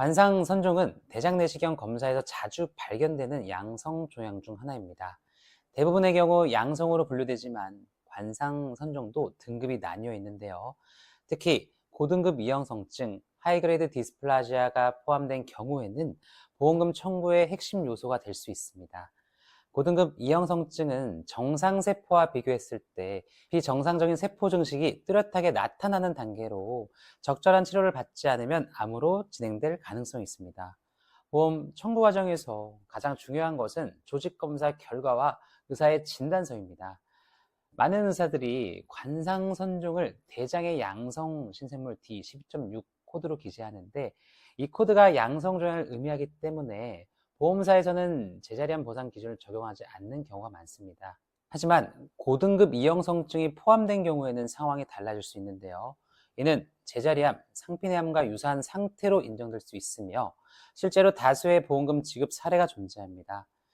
관상 선종은 대장 내시경 검사에서 자주 발견되는 양성 종양 중 하나입니다. 대부분의 경우 양성으로 분류되지만 관상 선종도 등급이 나뉘어 있는데요. 특히 고등급 이형성증, 하이그레이드 디스플라지아가 포함된 경우에는 보험금 청구의 핵심 요소가 될 수 있습니다. 고등급 이형성증은 정상세포와 비교했을 때 비정상적인 세포 증식이 뚜렷하게 나타나는 단계로 적절한 치료를 받지 않으면 암으로 진행될 가능성이 있습니다. 보험 청구 과정에서 가장 중요한 것은 조직검사 결과와 의사의 진단서입니다. 많은 의사들이 관상 선종을 대장의 양성 신생물 D12.6 코드로 기재하는데 이 코드가 양성 종양을 의미하기 때문에 보험사에서는 제자리암 보상 기준을 적용하지 않는 경우가 많습니다. 하지만 고등급 이형성증이 포함된 경우에는 상황이 달라질 수 있는데요. 이는 제자리암, 상피내암과 유사한 상태로 인정될 수 있으며 실제로 다수의 보험금 지급 사례가 존재합니다.